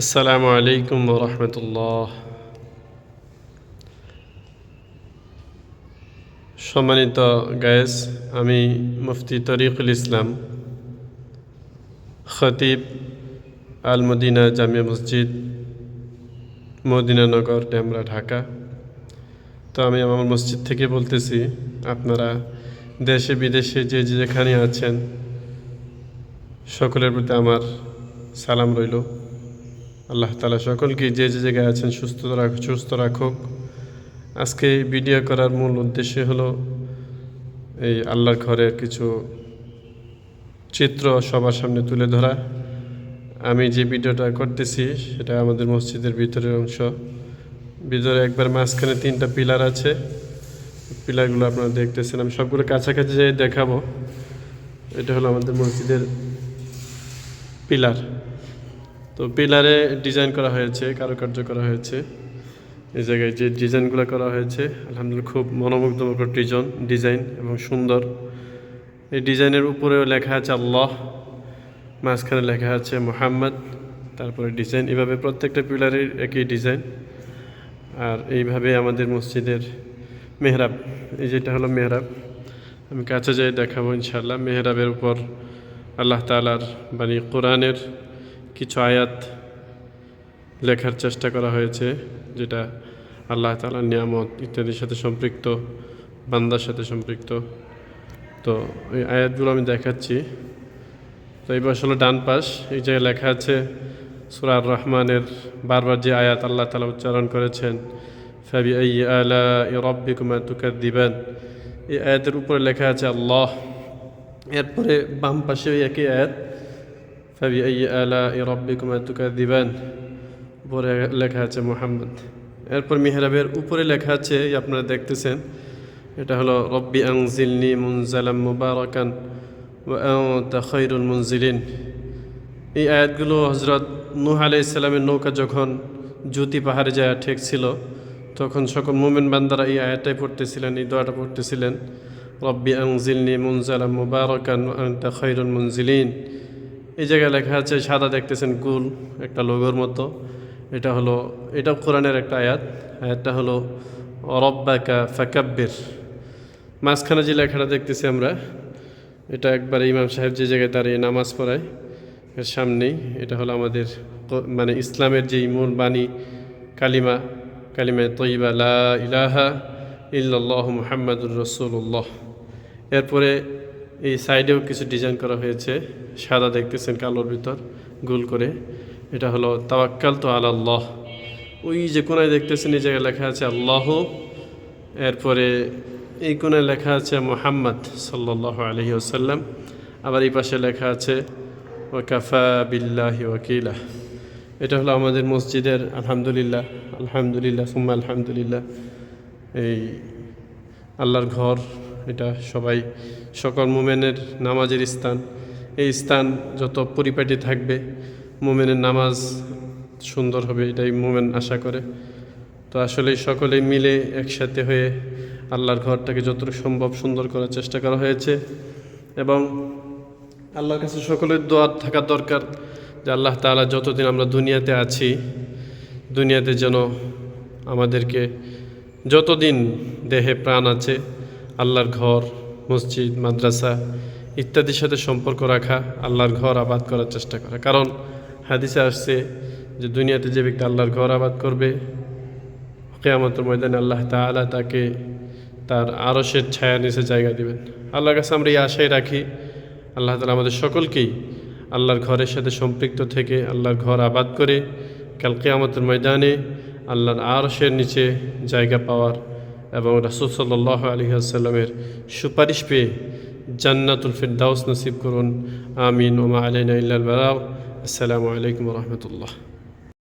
আসসালামু আলাইকুম রহমতুল্লাহ। সম্মানিত গায়েস আমি মুফতি তরিকুল ইসলাম, খতিব আল মদিনা জামিয়া মসজিদ মদিনানগর ডেমরা, ঢাকা। তো আমি আমার মসজিদ থেকে বলতেছি, আপনারা দেশে, বিদেশে যে যেখানে আছেন, সকলের প্রতি আমার সালাম রইল। আল্লাহ তালা সকলকে যে যে জায়গায় আছেন সুস্থ রাখ, সুস্থ রাখুক। আজকে এই ভিডিও করার মূল উদ্দেশ্য হলো এই আল্লাহর ঘরের কিছু চিত্র সবার সামনে তুলে ধরা। আমি যে ভিডিওটা করতেছি, সেটা আমাদের মসজিদের ভিতরের অংশ। ভিতরে একবার মাঝখানে তিনটা পিলার আছে। পিলারগুলো আপনারা দেখতেছেন। আমি সবগুলো কাছাকাছি যেয়ে দেখাবো। এটা হলো আমাদের মসজিদের পিলার। তো পিলারে ডিজাইন করা হয়েছে, কারুকার্য করা হয়েছে। এই জায়গায় যে ডিজাইনগুলো করা হয়েছে, আলহামদুলিল্লাহ খুব মনোমুগ্ধকর ডিজাইন ডিজাইন এবং সুন্দর। এই ডিজাইনের উপরেও লেখা আছে আল্লাহ, মাঝখানে লেখা আছে মোহাম্মদ, তারপরে ডিজাইন এভাবে প্রত্যেকটা পিলারের একই ডিজাইন আর এইভাবে আমাদের মসজিদের মেহরাব, এই যেটা হলো মেহরাব, আমি কাছে যাই দেখাবো ইনশাল্লাহ মেহরাবের উপর আল্লাহ তালার মানে কোরআনের কিছু আয়াত লেখার চেষ্টা করা হয়েছে, যেটা আল্লাহ তালার নিয়ামত ইত্যাদির সাথে সম্পৃক্ত, বান্দার সাথে সম্পৃক্ত। তো এই আয়াতগুলো আমি দেখাচ্ছি। তো এই হলো ডান পাশ, এই জায়গায় লেখা আছে সুরার রহমানের বারবার যে আয়াত আল্লাহ তালা উচ্চারণ করেছেন ফাবি আই আলা রব্বি কুমার তুকার দিবেন এই আয়াতের উপরে লেখা আছে আল্লাহ। এরপরে বাম পাশে ওই একই আয়াত ফাবি আই আলা রব্বি কুমার দিবেন উপরে লেখা আছে মোহাম্মদ। এরপর মেহরাবের উপরে লেখা আছে আপনারা দেখতেছেন, এটা হলো, রব্বি আংজিলনি মুনজালাম মুবারকান খৈরুল মুনজিলিন। এই আয়াতগুলো হজরত নুহ আলাই ইসলামের নৌকা যখন জ্যোতি পাহাড়ে যায় ঠেকছিল, তখন সকল মোমেন বান্দারা এই আয়াতটাই পড়তেছিলেন, এই দোয়াটা পড়তেছিলেন, রব্বি আংজিলনি মুনজালাম মুবারকান খৈরুল মুনজিলিন। এই জায়গায় লেখা আছে, সাদা দেখতেছেন গুল একটা লোগোর মতো। এটা হলো, এটা কোরআনের একটা আয়াত। আয়াতটা হলো, রব্বাকা ফাকাব্বির মাঝখানে যে লেখাটা দেখতেছি আমরা, এটা একবার ইমাম সাহেব যে জায়গায় দাঁড়িয়ে নামাজ পড়ায়, এর সামনেই এটা হলো আমাদের মানে ইসলামের যেই মূল বাণী, কালিমা কালিমা তৈবা লা ইলাহা মুহাম্মাদুর রসুল্লাহ এরপরে এই সাইডেও কিছু ডিজাইন করা হয়েছে। সাদা দেখতেছেন কালোর ভিতর, গোল করে। এটা হলো তাওয়াক্কাল তো আল্লাহ ওই যে কোনায় দেখতেছেন, এই জায়গায় লেখা আছে আল্লাহ। এরপরে এই কোনায় লেখা আছে মোহাম্মদ সাল্লাহ আলহি আসাল্লাম আবার এই পাশে লেখা আছে ওয়াকাফা বিল্লাহি ওয়াকিলা। এটা হলো আমাদের মসজিদের, আলহামদুলিল্লাহ আলহামদুলিল্লাহ, সুম্মা আলহামদুলিল্লাহ। এই আল্লাহর ঘর এটা সবাই সকল মোমেনের নামাজের স্থান। এই স্থান যত পরিপাটি থাকবে, মোমেনের নামাজ সুন্দর হবে এটাই মোমেন আশা করে। তো আসলে সকলে মিলে একসাথে হয়ে আল্লাহর ঘরটাকে যতটুকু সম্ভব সুন্দর করার চেষ্টা করা হয়েছে এবং আল্লাহর কাছে সকলের দোয়ার থাকা দরকার যে আল্লাহ তালা যতদিন আমরা দুনিয়াতে আছি, দুনিয়াতে যেন আমাদেরকে যতদিন দেহে প্রাণ আছে আল্লাহর ঘর, মসজিদ, মাদ্রাসা ইত্যাদির সাথে সম্পর্ক রাখা আল্লাহর ঘর আবাদ করার চেষ্টা করা। কারণ হাদিসে আসছে যে দুনিয়াতে যে ব্যক্তি আল্লাহর ঘর আবাদ করবে, কেয়ামতের ময়দানে আল্লাহ তালা তাকে তার আরসের ছায়া নিচে জায়গা দিবেন। আল্লাহর কাছে আমরা এই আশাই রাখি, আল্লাহ তালা আমাদের সকলকেই আল্লাহর ঘরের সাথে সম্পৃক্ত থেকে আল্লাহর ঘর আবাদ করে, কাল কেয়ামতের ময়দানে আল্লাহর আরসের নিচে জায়গা পাওয়ার এবং রাসুল সাল্লাহ আলী আসাল্লামের সুপারিশ পেয়ে জান্নাতুল ফিরদাউস নসিব করুন। আমিন। ওমা আলাইনা ইল্লাল বারাও আসসালামু আলাইকুম রহমতুল্লাহ।